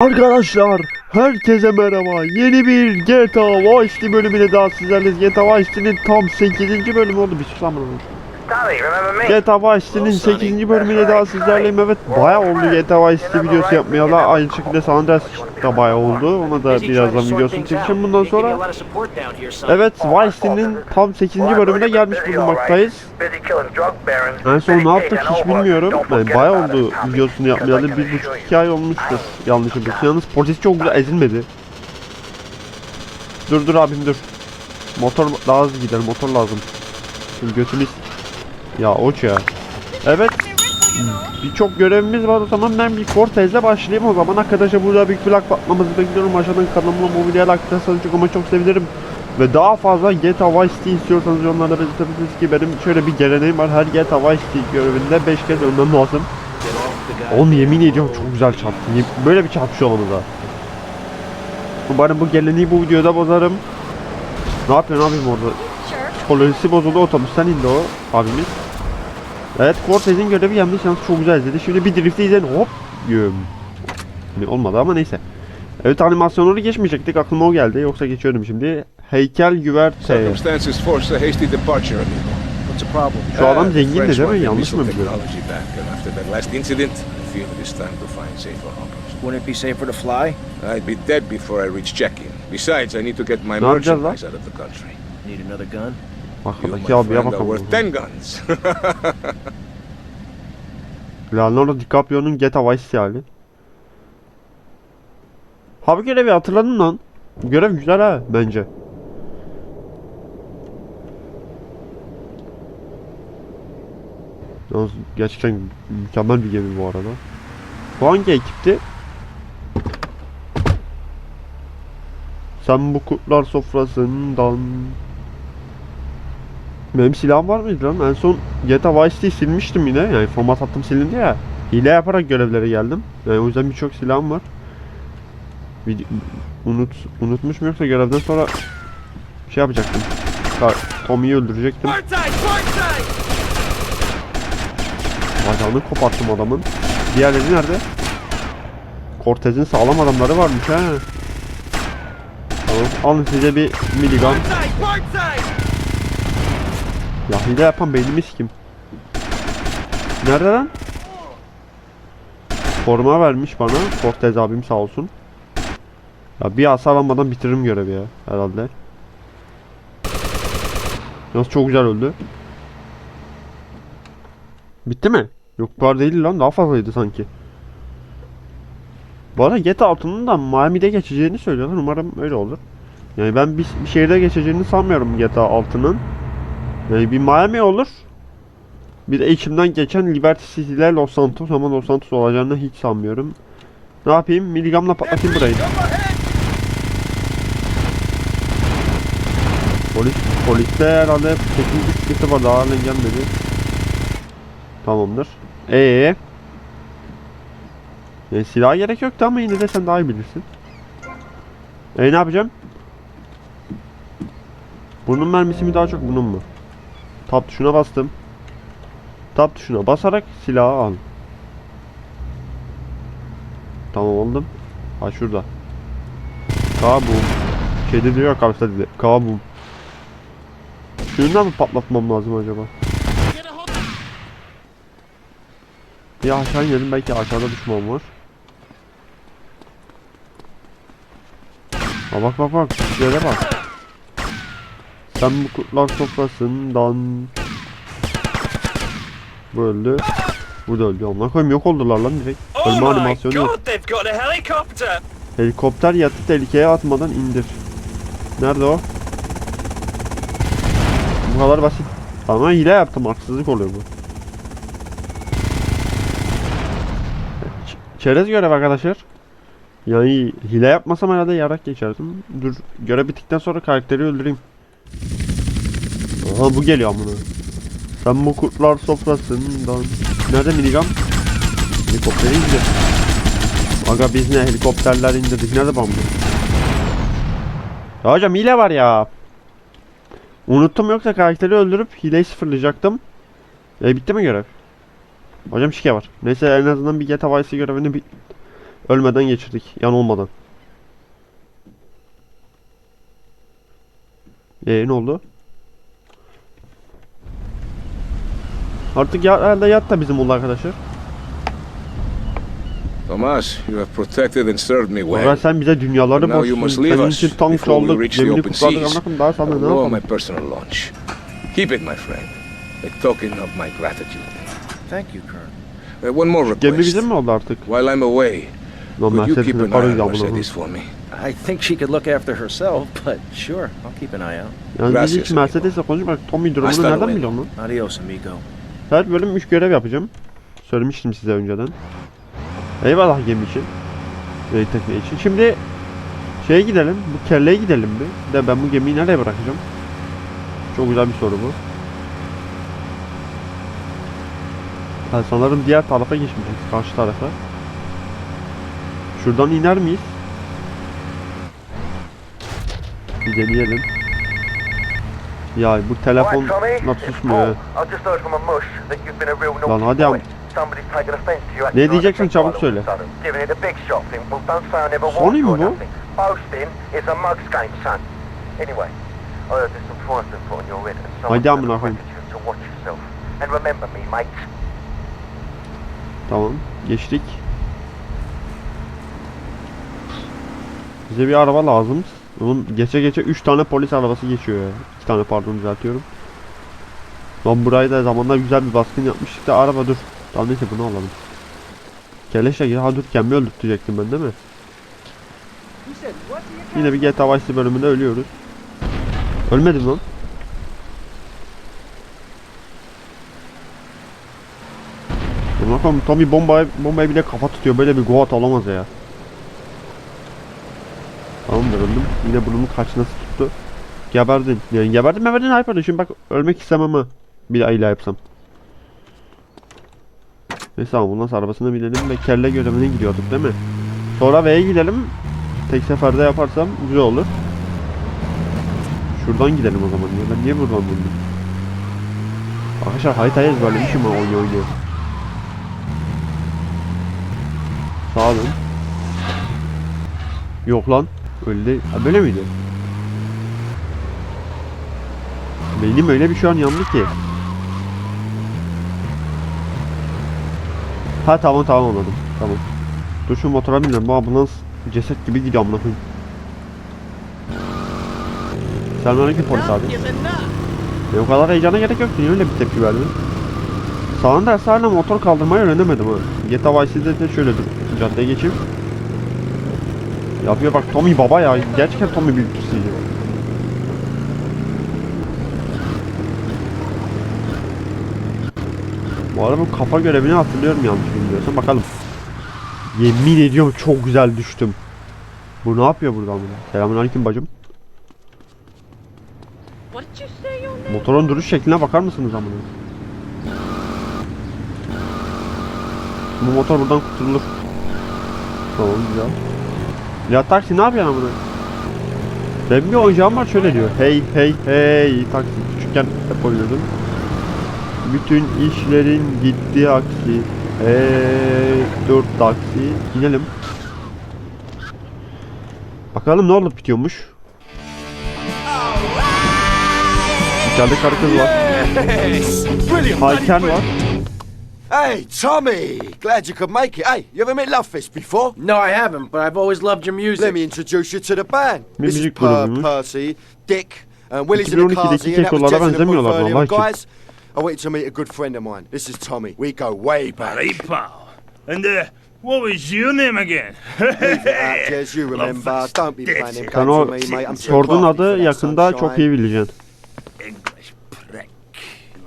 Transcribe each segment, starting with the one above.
Arkadaşlar herkese merhaba. Yeni bir GTA Vice City bölümüyle daha sizlerleyiz. GTA Vice City'nin tam 8. bölümü oldu. Bir susam GTA Vice City'nin 8. bölümüyle daha sizlerleyim. Evet bayağı oldu GTA Vice City videosu yapmayalı. Aynı şekilde San Andreas da bayağı oldu. Ona da birazdan videosunu çekeceğim bundan sonra. Evet Vice City'nin tam 8. bölümüne gelmiş bulunmaktayız. En son ne yaptık hiç bilmiyorum. Yani bayağı oldu videosunu yapmayalı. Bir buçuk iki ay olmuştur. Yanlış hatırlamıyorsam. Yalnız polis çok güzel ezilmedi. Dur dur abim dur. Motor daha hızlı gider. Motor lazım. Şimdi götünü... Ya oç ya. Evet. Birçok görevimiz var o zaman. Ben bir Cortez'le başlayayım o zaman. Arkadaşlar burada bir plak bakmamızı bekliyorum aşağıdan kanalıma mobilya like çok ama çok sevinirim. Ve daha fazla GTA Vice City istiyorsanız yorumlarda belirtebilirsiniz ki benim şöyle bir geleneğim var. Her GTA Vice City görevinde 5 kez ölmem lazım. Onu yemin ediyorum çok güzel çarptı böyle bir çarpışıyor onu da. Umarım bu geleneği bu videoda bozarım. Ne yapıyorsun abim orada Psikolojisi bozuldu otobüsten indi o abimiz Evet Cortez'in görevi yanlış yalnız çok güzel izledi. Şimdi bir drift'i izleyin hop yüm. Hani olmadı ama neyse. Evet animasyonları geçmeyecektik aklıma o geldi yoksa geçiyordum şimdi. Heykel güverte. Circumstances forced a hasty departure, amigo. What's the problem? Şu adam zengin de değil mi? Yanlış mı biliyorum? technology back, and after that last incident, I feel it is time to find safer harbors. Wouldn't it be safer to fly? I'd be dead before I reach check-in. Besides, I need to get my merchandise out of the country. Need another gun? Arkadaki abiye bakalım. Leonardo DiCaprio'nun GTA Vice hali. Ha bu görevi hatırladın lan. Görev güzel ha bence. Yalnız gerçekten mükemmel bir gemi bu arada. Bu hangi ekipti? Sen bu kurtlar sofrasından Benim silahım var mıydı lan? En son GTA Vice City'yi silmiştim yine. Yani format attım silindi ya. Hile yaparak görevlere geldim. Yani o yüzden birçok silahım var. Vide- unut unutmuş mu yoksa görevden sonra şey yapacaktım. Tommy'yi öldürecektim. Bacağını koparttım adamın. Diğerleri nerede? Cortez'in sağlam adamları varmış ha. Tamam. Alın size bir miligram. Ya hile yapan beynimi kim? Nerede lan? Forma vermiş bana. Cortez abim sağ olsun. Ya bir hasar almadan bitiririm görevi ya herhalde. Yalnız çok güzel öldü. Bitti mi? Yok bu değil lan daha fazlaydı sanki. Bu arada GTA 6'nın da Miami'de geçeceğini söylüyorlar. Umarım öyle olur. Yani ben bir, bir şehirde geçeceğini sanmıyorum GTA 6'nın. Yani bir Miami olur. Bir de içimden geçen Liberty City ile Los Santos ama Los Santos olacağını hiç sanmıyorum. Ne yapayım? Miligamla patlatayım burayı. Polis, poliste herhalde bir sıkıntı var. Daha halen gelmedi. Tamamdır. Ee. Yani silah gerek yoktu ama yine de sen daha iyi bilirsin. E ne yapacağım? Bunun mermisi mi daha çok bunun mu? Tab tuşuna bastım. Tab tuşuna basarak silahı al. Tamam oldum. Ha şurada. Kabum. Şeyde diyor karşıda dedi. Kabum. Şunu mı patlatmam lazım acaba? Bir aşağı inelim belki aşağıda düşman var. Ha bak bak bak. Şuraya bak. Sen bu kurtlar sofrasından Bu öldü. Bu da öldü. Ondan koyayım yok oldular lan direkt. Ölme animasyonu yok. Oh they've got a helicopter! Helikopter yatı tehlikeye atmadan indir. Nerede o? Bu kadar basit. Ama hile yaptım haksızlık oluyor bu. Ç- Çerez görev arkadaşlar. Yani hile yapmasam herhalde yarak geçerdim. Dur görev bittikten sonra karakteri öldüreyim. Aha bu geliyor amına. Sen bu kurtlar sofrasından. Nerede minigam? Helikopteri indir. Aga biz ne helikopterler indirdik nerede bambu? Ya hocam hile var ya. Unuttum yoksa karakteri öldürüp hileyi sıfırlayacaktım. E bitti mi görev? Hocam şike var. Neyse en azından bir GTA Vice görevini bir Ölmeden geçirdik. Yan olmadan. Ee ne oldu? Artık ya, herhalde yat da bizim oldu arkadaşlar. Tomas, you have protected and served me well. sen bize dünyaları Now you must borçlusun. leave Senin us için tank before we çaldık, reach the gemini open kurtardık. seas. Anlatın daha sana I'll ne yapalım? my personal launch. Keep it, my friend. A token of my gratitude. Thank you, Colonel. Uh, one more Gemi request. bizim mi oldu artık? While I'm away, Lan could you keep an eye on. Mercedes for me? I think she could look after herself, but sure, I'll keep an eye out. Yani biz hiç Mercedes'le konuşmadık. Tommy durumunu nereden biliyorsun lan? Adios, amigo. Her bölüm 3 görev yapacağım. Söylemiştim size önceden. Eyvallah gemi için. Ve tekne için. Şimdi şeye gidelim. Bu kelleye gidelim bir. De ben bu gemiyi nereye bırakacağım? Çok güzel bir soru bu. Ha, sanırım diğer tarafa geçmeyeceğiz. Karşı tarafa. Şuradan iner miyiz? Bir deneyelim. Ya bu telefon nasıl susmuyor? Lan hadi you Ne diyeceksin, çabuk söyle. or mi bu? nothing. Boasting is a mug's game, son. Anyway, I heard there's some fines been put on your head and Haydi someone's amına koyayım. Tamam. Geçtik. Bize bir araba lazım. Onun geçe geçe 3 tane polis arabası geçiyor ya. 2 tane pardon düzeltiyorum. Lan burayı da zamanla güzel bir baskın yapmıştık da araba dur. Tamam neyse bunu alalım. Keleşe gir. Ha dur kendimi öldürtecektim ben değil mi? Yine bir GTA Vice bölümünde ölüyoruz. Ölmedim lan. Bakalım Tommy bombaya, bombaya bile kafa tutuyor. Böyle bir goat olamaz ya. Tamamdır öldüm. Yine burnumun kaçması tuttu. Geberdin. Yani geberdin geberdin hayır Şimdi bak ölmek istemem ha. Bir ilah yapsam. Neyse ama bundan sonra arabasına binelim ve kelle görevine gidiyorduk değil mi? Sonra V'ye gidelim. Tek seferde yaparsam güzel olur. Şuradan gidelim o zaman ya. Ben niye buradan buldum? Arkadaşlar haritayı ezberlemişim ha oynuyor oynuyor. Sağa dön. Yok lan. Öyle değil. Ha, böyle miydi? Benim öyle bir şu an yandı ki. Ha tamam tamam anladım. Tamam. Dur şu motora binelim. Bu ambulans ceset gibi gidiyor amına koyayım. Selamünaleyküm polis abi. E, o kadar heyecana gerek yoktu. Niye öyle bir tepki verdin? Sağında esrarla motor kaldırmayı öğrenemedim ha. GTA Vice City'de de şöyle dur. Caddeye geçeyim. Yapıyor bak Tommy baba ya. Gerçekten Tommy büyütüsüydü. Bu arada bu kafa görevini hatırlıyorum yanlış bilmiyorsam. Bakalım. Yemin ediyorum çok güzel düştüm. Bu ne yapıyor buradan bunu? Selamünaleyküm bacım. Motorun duruş şekline bakar mısınız amına? Bu motor buradan kurtulur. Tamam güzel. Ya taksi ne yapıyorsun amına? Benim bir oyuncağım var şöyle diyor. Hey hey hey taksi. Küçükken hep oynuyordum. Bütün işlerin gitti aksi. Hey dur taksi. İnelim. Bakalım ne olup bitiyormuş. İçeride karı kız var. Brilliant. Hayken var. Hey, Tommy! Glad you could make it. Hey, you ever met Lovefist before? No, I haven't, but I've always loved your music. Let me introduce you to the band. Bir This is müzik Per grubuymuş. Percy, Dick, and Willie's in the 2012'deki Carsey, and that was Jess in the benzemiyorlar earlier. vallahi. Guys, I went to meet a good friend of mine. This is Tommy. We go way back. Right, pal. And uh, what was your name again? Jez, you remember. Don't be playing That's Sen games o with me, mate. I'm too sorduğun adı that yakında sunshine. çok iyi bileceksin. English prick.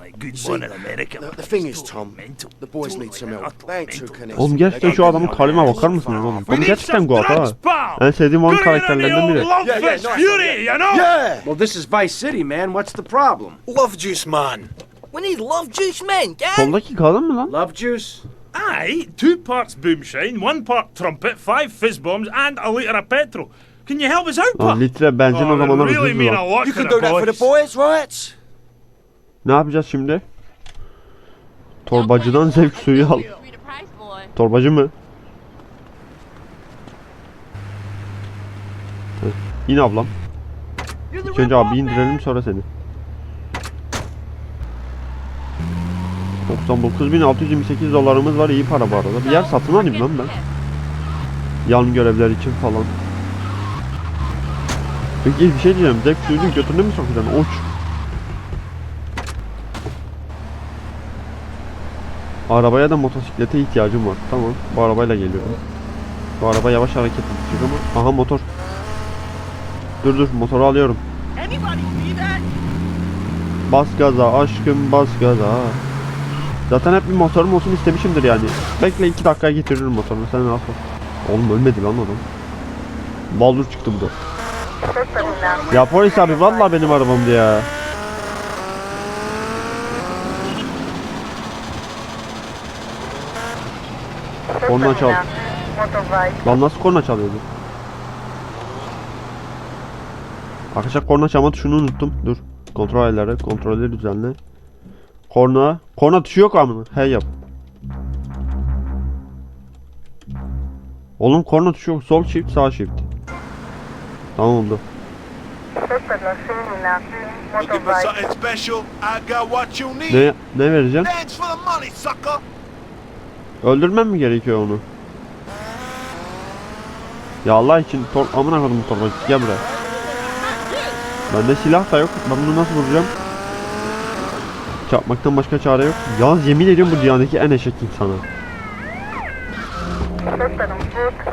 Like good one in America. The, the thing is, Tom, Mental. the boys need some help. They ain't too connected. Oğlum gerçekten şu adamın kalime bakar mısınız oğlum? Need gerçekten Goat ha. En sevdiğim the karakterlerinden biri. Yeah, yeah, nice Fury, you know? Yeah! Well, this is Vice City, man. What's the problem? Love juice, man. We need love juice men, gang. Soldaki kalın mı lan? Love juice. Aye, two parts boomshine, one part trumpet, five fizz bombs, and a litre of petrol. Can you help us out, Lan litre benzin o Oh, zamanlar it really mean a lot You to can do that for the boys, right? Ne yapacağız şimdi? Torbacıdan zevk suyu al. Torbacı mı? İn ablam. İlk önce abi indirelim sonra seni. 99.628 dolarımız var iyi para bu arada. Bir yer satın alayım lan ben. Yan görevler için falan. Peki bir şey diyeceğim. Zevk suyunun götüne mi sokacaksın? Uç. Arabaya da motosiklete ihtiyacım var. Tamam. Bu arabayla geliyorum. Bu araba yavaş hareket edecek ama. Aha motor. Dur dur motoru alıyorum. Bas gaza aşkım bas gaza. Zaten hep bir motorum olsun istemişimdir yani. Bekle iki dakikaya getiririm motorunu sen rahat ol. Oğlum ölmedi lan adam. Baldur çıktı bu da. Ya polis abi vallahi benim arabamdı ya. Korna çal. Lan nasıl korna çalıyordu? Arkadaşlar korna çalma tuşunu unuttum. Dur. Kontrol ayarları, kontrolleri düzenle. Korna. Korna tuşu yok amına. Hey yap. Oğlum korna tuşu yok. Sol shift, sağ shift. Tamam oldu. Ne ne vereceğim? Öldürmem mi gerekiyor onu? Ya Allah için tor amına koydum torba gel buraya. Bende silah da yok. Ben bunu nasıl vuracağım? Çarpmaktan başka çare yok. Yalnız yemin ediyorum bu dünyadaki en eşek insanı.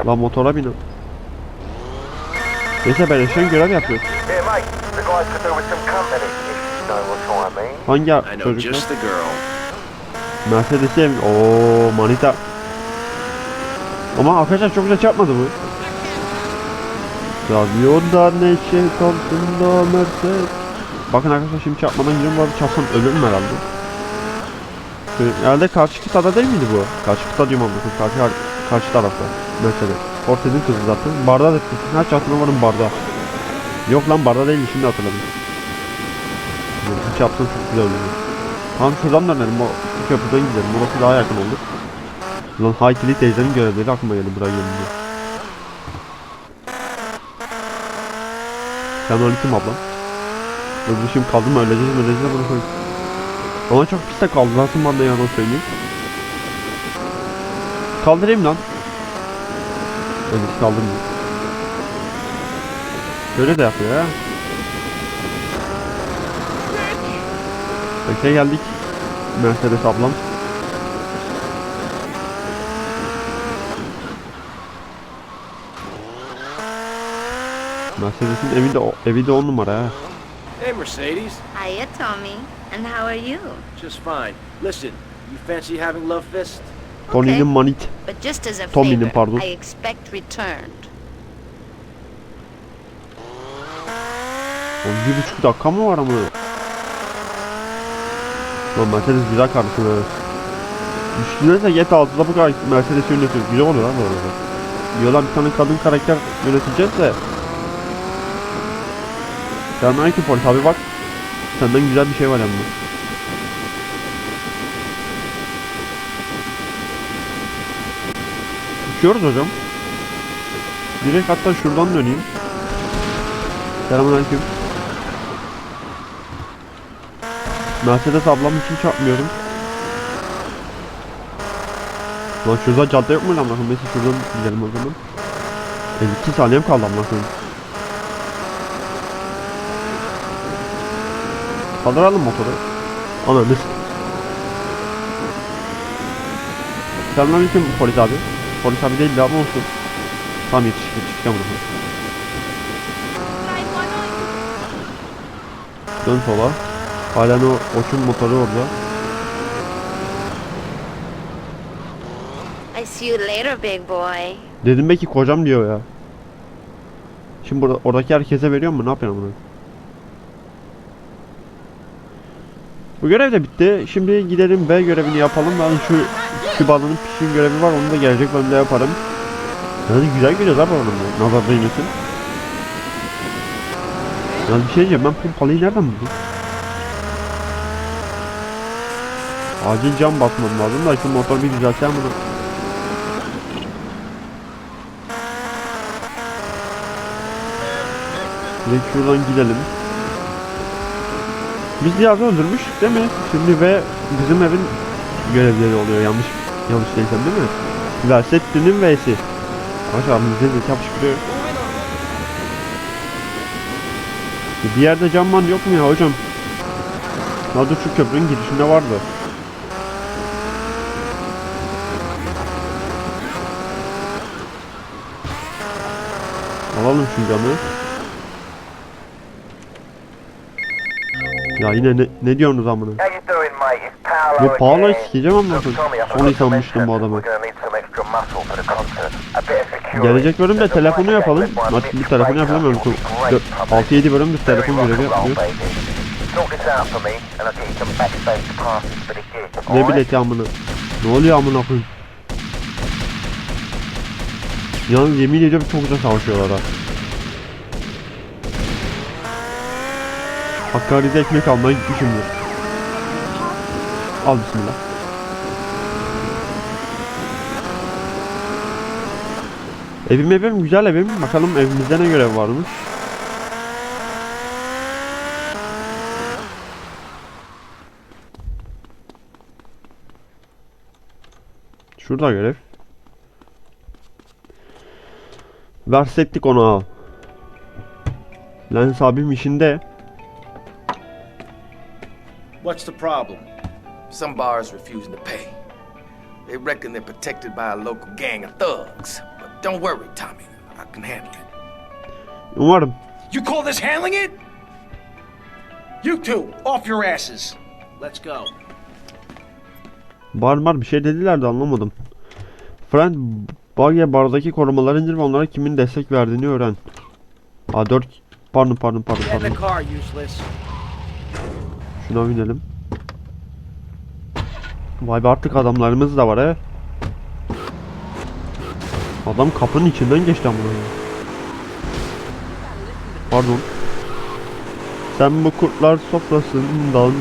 Lan motora bin. Neyse ben eşeğin görev yapıyor. Here, mate. The guys could do with some company, if you know what I mean. Hangi girl. Mercedes'i ev... Ooo manita. Ama arkadaşlar çok güzel çarpmadı bu. Radyonda neşe altında Mercedes. Bakın arkadaşlar şimdi çarpmadan gidiyorum bu arada çarpsam ölürüm herhalde. Herhalde karşı kıtada değil miydi bu? Karşı kıta diyorum ama karşı, karşı tarafta. Mercedes. Ortez'in kızı zaten. Barda da her çarptığına varım barda. Yok lan barda değil şimdi hatırladım. Bir çarpsam çok güzel olur. Tamam şuradan dönelim o köprüden gidelim. Orası daha yakın oldu. Lan Haykili teyzenin görevleri aklıma geldi buraya gelince. Selamünaleyküm ablam. Şimdi kaldım öleceğiz öleceğiz de bunu koy. Ama çok pis de kaldı zaten bana yalan söyleyeyim. Kaldırayım lan. Evet kaldırmıyor. Böyle de yapıyor ha. Bekle geldik. Mercedes ablam. Mercedes'in evi de, evi de on numara ha. Hey, Mercedes. Hiya, Tommy. And how are you? Just fine. Listen, you fancy having love fist? Tony'nin manit. But just as a Tommy'nin, favor, pardon. I expect returned. Oğlum bir buçuk dakika mı var ama? Lan Mercedes güzel kardeşim ha. Düşünsene GTA 6'da bu kadar Mercedes yönetiyor. Güzel oluyor lan bu arada. Diyorlar bir tane kadın karakter yöneteceğiz de. Selamünaleyküm polis abi bak. Senden güzel bir şey var yanında. Uçuyoruz hocam. Direkt hatta şuradan döneyim. Selamünaleyküm. Mercedes ablam için çarpmıyorum. Lan şurada cadde yok mu lan bakın neyse şuradan gidelim o zaman. 52 saniyem kaldı amına Kaldıralım motoru. Ana biz. Selamünaleyküm polis abi. Polis abi değil de ama olsun. Tamam yetiş yetişeceğim bunu. Dön sola. Halen o Oç'un motoru orada. I see you later, big boy. Dedim belki kocam diyor ya. Şimdi burada oradaki herkese veriyor mu? Ne yapıyorum bunu? Bu görev de bitti. Şimdi gidelim B görevini yapalım. Ben şu Küba'nın pişin görevi var. Onu da gelecek bölümde yaparım. Yani güzel gidiyoruz abi oğlum. Nazar değmesin. Yani bir şey diyeceğim. Ben pompalıyı nereden buldum? Acil cam basmam lazım da şu motor bir düzeltsem bunu. Direkt şuradan gidelim. Biz Diyaz'ı öldürmüştük değil mi? Şimdi ve bizim evin görevleri oluyor yanlış yanlış değilsem değil mi? Versettin'in V'si. Arkadaşlar bizde zeka fışkırıyor. Bir yerde camman yok mu ya hocam? Ha dur şu köprünün girişinde vardı. Alalım şu camı. Ya yine ne, ne diyorsunuz amına? Bu Paolo'yu sikeceğim ama to sanmıştım bu mention adamı. We're gonna need some extra muscle for the concert. A bit of security. Gelecek bölümde telefonu yapalım. Artık bir telefonu publicity. 6-7 bölümdür Very telefon görevi. Ne bileti amına. Ne oluyor amına koyayım? Yalnız yemin ediyorum çok güzel savaşıyorlar ha. Hakkari'de ekmek almaya gitmişimdir. Al bismillah. Evim evim güzel evim. Bakalım evimizde ne görev varmış. Şurada görev. Versettik onu al. Lens abim işinde. What's the problem? Some bars refusing to pay. They reckon they're protected by a local gang of thugs. But don't worry, Tommy. I can handle it. Umarım. You call this handling it? You two, off your asses. Let's go. Bar bar bir şey dediler de anlamadım. Friend Bagya bardaki korumaları indir ve onlara kimin destek verdiğini öğren. A4 pardon pardon pardon pardon. Şuna binelim. Vay be artık adamlarımız da var he. Adam kapının içinden geçti koyayım. Pardon. Sen bu kurtlar sofrasından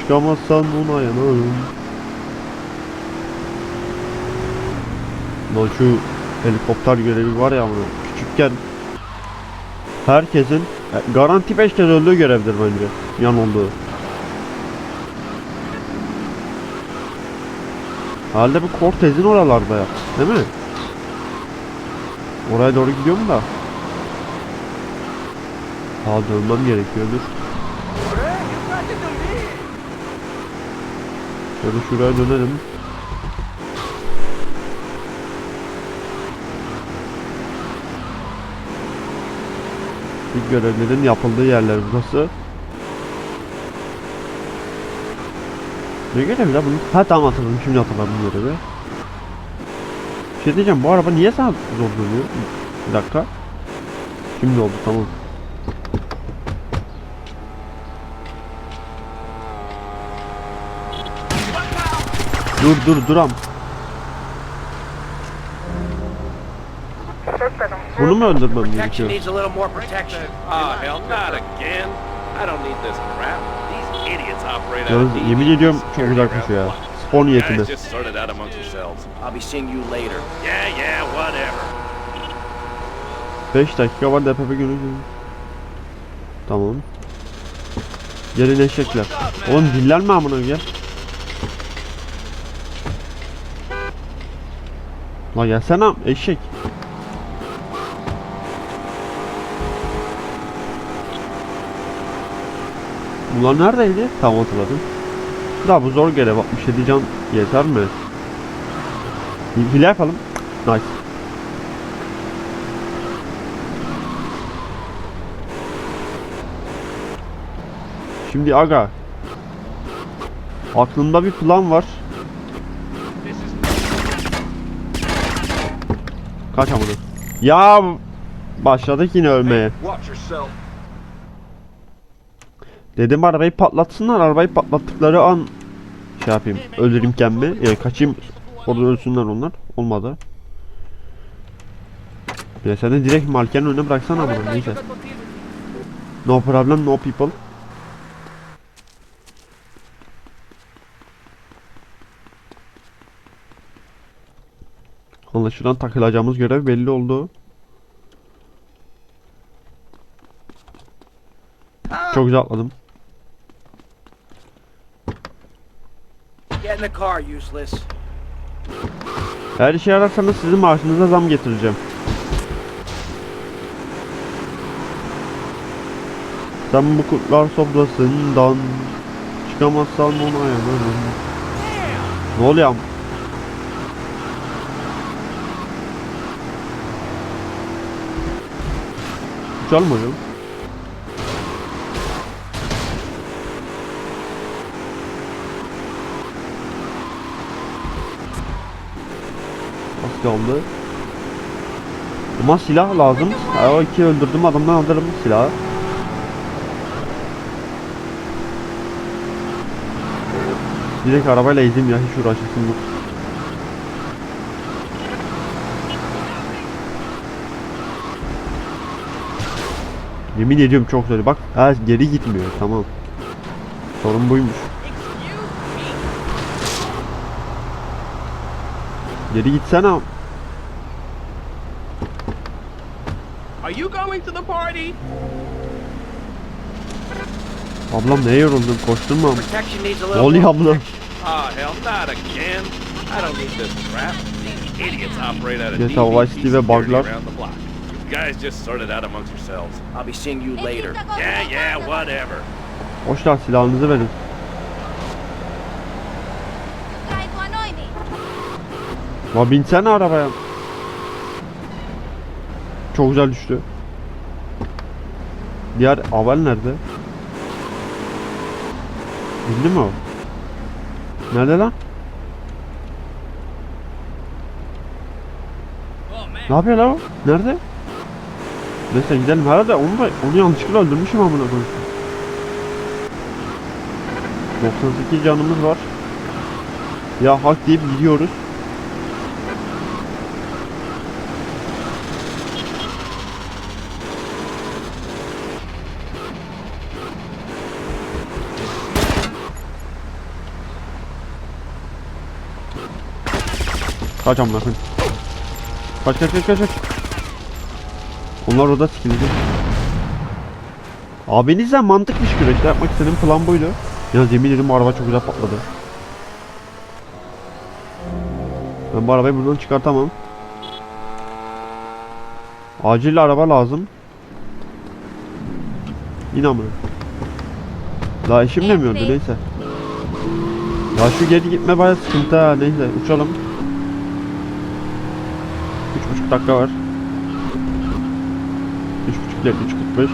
çıkamazsan ona yanarım. Lan şu helikopter görevi var ya bunu küçükken herkesin e, garanti 5 kez öldüğü görevdir bence. Yan olduğu. Halde bu Cortez'in oralarda ya. Değil mi? Oraya doğru gidiyorum da. Ha dönmem gerekiyor dur. Şöyle şuraya dönelim. İlk görevlerin yapıldığı yerler burası. Ne görevi la bunun? Ha tamam hatırladım şimdi hatırladım görevi. Bir şey diyeceğim bu araba niye sana zor dönüyor? Bir dakika. Şimdi oldu tamam. Dur dur duram. Bunu mu öldürmem gerekiyor? Yalnız yemin ediyorum çok güzel koşuyor ya. Spor niyetine. Guys, just sort it out amongst yourselves. I'll be seeing you later. Yeah, yeah, whatever. 5 dakika var DPP günü. Tamam. Gelin eşekler. Oğlum diller mi amına gel? La gelsene eşek. Bunlar neredeydi? Tamam hatırladım. Daha bu zor görev 67 can yeter mi? Hile yapalım. Nice. Şimdi aga. Aklımda bir plan var. Kaç amına. Ya başladık yine ölmeye. Dedim arabayı patlatsınlar. Arabayı patlattıkları an şey yapayım. Öldüreyim kendimi. Yani kaçayım. Orada ölsünler onlar. Olmadı. Ya sen de direkt malkenin önüne bıraksana bunu. Neyse. No problem, no people. Anlaşılan takılacağımız görev belli oldu. Çok güzel atladım. Get in the car, useless. Her işe yararsanız sizin maaşınıza zam getireceğim. Sen bu kurtlar sofrasından çıkamazsan ona yanarım. Ne oluyor? Uçalım hocam. Kaldı. Ama silah lazım. Ha, o iki öldürdüm adamdan alırım silahı. Direkt arabayla ezdim ya hiç uğraşasın yok. Yemin ediyorum çok zor. Bak ha, geri gitmiyor tamam. Sorun buymuş. Geri gitsene. Are you going to the party? Ablam neye yoruldun koştun mu? Protection needs a Ne little. oluyor abla? Ah, hell, not again. I don't need this crap. These idiots operate out of GTA Vice DV City ve security buglar. around the block. You guys just sort it out amongst yourselves. I'll be seeing you later. Yeah, yeah, whatever. Hoşlar silahınızı verin. La binsene arabaya. Çok güzel düştü. Diğer aval nerede? Bindi mi o? Nerede lan? Ne yapıyor lan o? Nerede? Neyse gidelim herhalde onu da onu yanlışlıkla öldürmüşüm amına koyayım. 98 canımız var. Ya hak deyip gidiyoruz. Kaç amına koyayım. Kaç kaç kaç kaç kaç. Onlar orada sikildi. Abinizle mantıkmış güreşte yapmak istediğim plan buydu. Ya yemin ederim araba çok güzel patladı. Ben bu arabayı buradan çıkartamam. Acil araba lazım. Amına. Daha işim demiyordu neyse. Ya şu geri gitme baya sıkıntı ha neyse uçalım. 3,5 dakika var. 3,5 ile 3,45.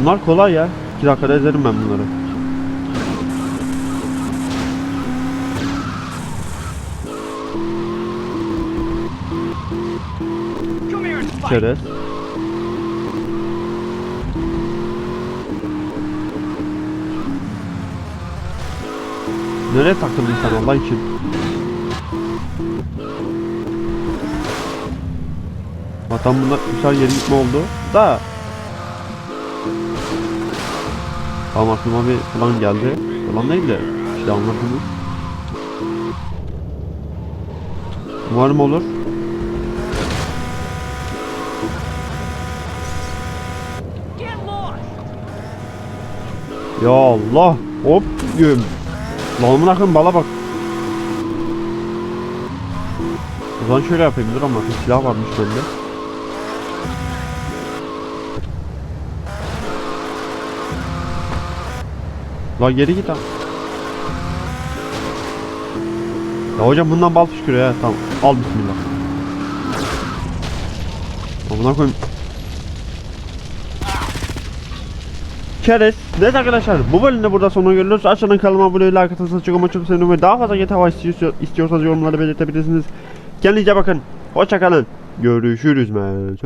Bunlar kolay ya. 2 dakikada ezerim ben bunları. Çerez. Nereye takıldın sen Allah için? Vatan bunlar güzel yeri gitme oldu. Da. Tamam aklıma bir plan geldi. Plan değil de işte anlatımı Umarım olur. Ya Allah hop güm Lan bırakın bala bak. O zaman şöyle yapayım dur ama silah varmış bende Lan geri git ha Ya hocam bundan bal fışkırıyor ya tamam al bismillah Amına koyayım Keres. Evet arkadaşlar bu bölümde burada sonuna geliyoruz. Aşağıdan kanalıma abone olmayı, like atırsanız çok ama çok sevinirim. Ve daha fazla GTA istiyorsa- istiyorsanız yorumlarda belirtebilirsiniz. Kendinize bakın. Hoşçakalın. Görüşürüz men.